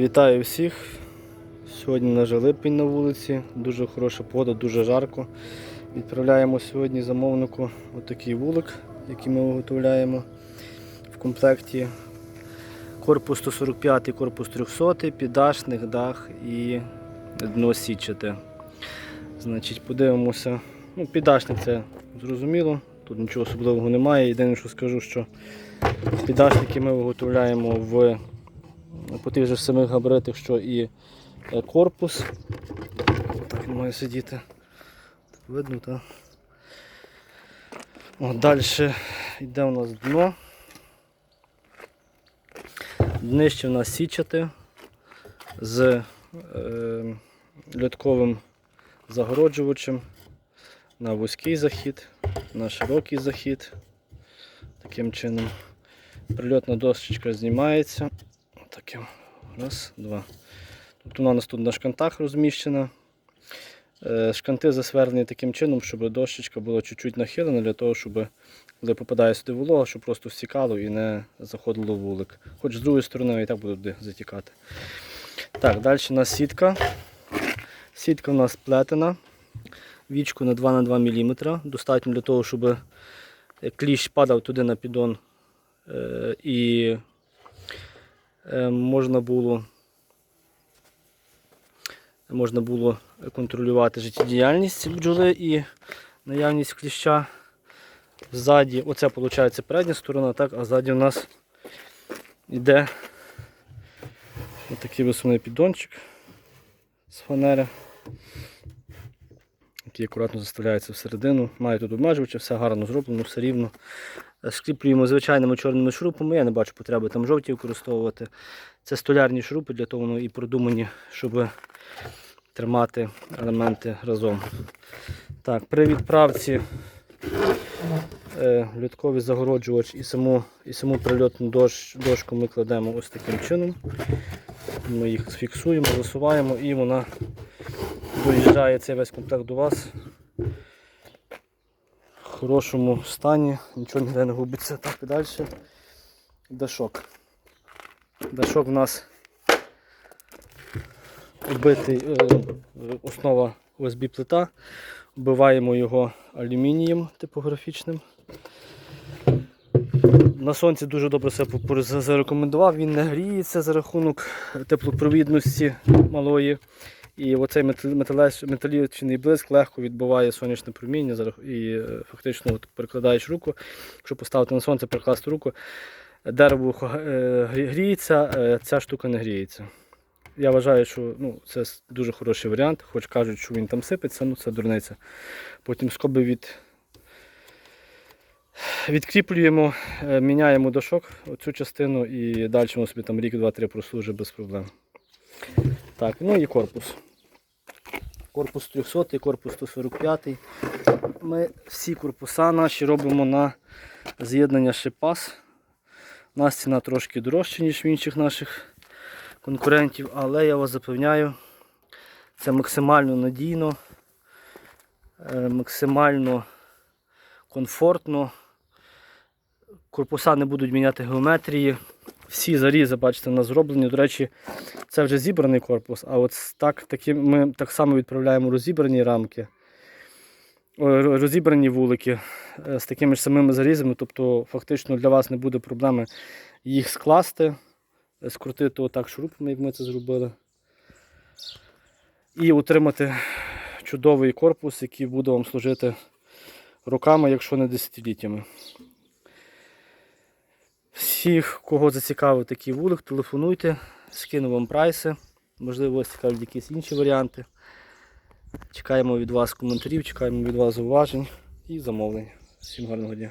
Вітаю всіх. Сьогодні на липень на вулиці, дуже хороша погода, дуже жарко. Відправляємо сьогодні замовнику отакий вулик, який ми виготовляємо в комплекті. Корпус 145, корпус 300, піддашник, дах і дно січате. Значить, подивимося. Ну, піддашник це зрозуміло, тут нічого особливого немає. Єдине, що скажу, що піддашники ми виготовляємо в по тих же самих габаритах, що і е, корпус. Так він має сидіти. Так видно, так? О, далі йде у нас дно. Днище у нас січати з е, льотковим загороджувачем на вузький захід, на широкий захід. Таким чином прильотна дощечка знімається. Таким. Раз, два. Вона у нас тут на шкантах розміщена. Е, Шканти засверлені таким чином, щоб дощечка була чуть-чуть нахилена, для того, щоб коли попадає сюди волога, щоб просто всікало і не заходило вулик. Хоч з другої сторони і так буде затікати. Так, далі у нас сітка. Сітка у нас плетена. Вічку на 2 на 2 мм. Достатньо для того, щоб кліщ падав туди на піддон е, і е, можна було можна було контролювати життєдіяльність бджоли і наявність кліща. Ззаді, оце виходить передня сторона, так, а ззаді у нас йде отакий висувний піддончик з фанери, який акуратно заставляється всередину. Має тут обмежувачі, все гарно зроблено, все рівно. Скріплюємо звичайними чорними шурупами, я не бачу потреби там жовті використовувати. Це столярні шурупи, для того вони і продумані, щоб тримати елементи разом. Так, При відправці е, льотковий загороджувач і саму, і саму прильотну дощ, дошку ми кладемо ось таким чином. Ми їх фіксуємо, засуваємо і вона доїжджає цей весь комплект до вас хорошому стані, нічого ніде не губиться. Так і далі. Дашок. Дашок в нас оббитий е, основа USB плита. Вбиваємо його алюмінієм типографічним. На сонці дуже добре себе зарекомендував, він не гріється за рахунок теплопровідності малої. І оцей металічний блиск легко відбиває сонячне проміння і е, фактично от перекладаєш руку. Якщо поставити на сонце, перекласти руку, дерево е, грі- гріється, е, ця штука не гріється. Я вважаю, що ну, це дуже хороший варіант, хоч кажуть, що він там сипеться, ну це дурниця. Потім скоби від... відкріплюємо, міняємо дошок, оцю частину і далі воно собі там рік, два, три прослужить без проблем. Так, ну і корпус. Корпус 300, корпус 145. Ми всі корпуса наші робимо на з'єднання шипас. У нас ціна трошки дорожча, ніж в інших наших конкурентів, але я вас запевняю, це максимально надійно, е, максимально комфортно. Корпуса не будуть міняти геометрії. Всі зарізи, бачите, у зроблені. До речі, це вже зібраний корпус, а от так, таким, ми так само відправляємо розібрані рамки, розібрані вулики е, з такими ж самими зарізами. Тобто, фактично для вас не буде проблеми їх скласти, е, скрутити отак шурупами, як ми це зробили. І отримати чудовий корпус, який буде вам служити роками, якщо не десятиліттями. Всіх, кого зацікавив такий вулик, телефонуйте, скину вам прайси. Можливо, вас цікавлять якісь інші варіанти. Чекаємо від вас коментарів, чекаємо від вас зауважень і замовлень. Всім гарного дня.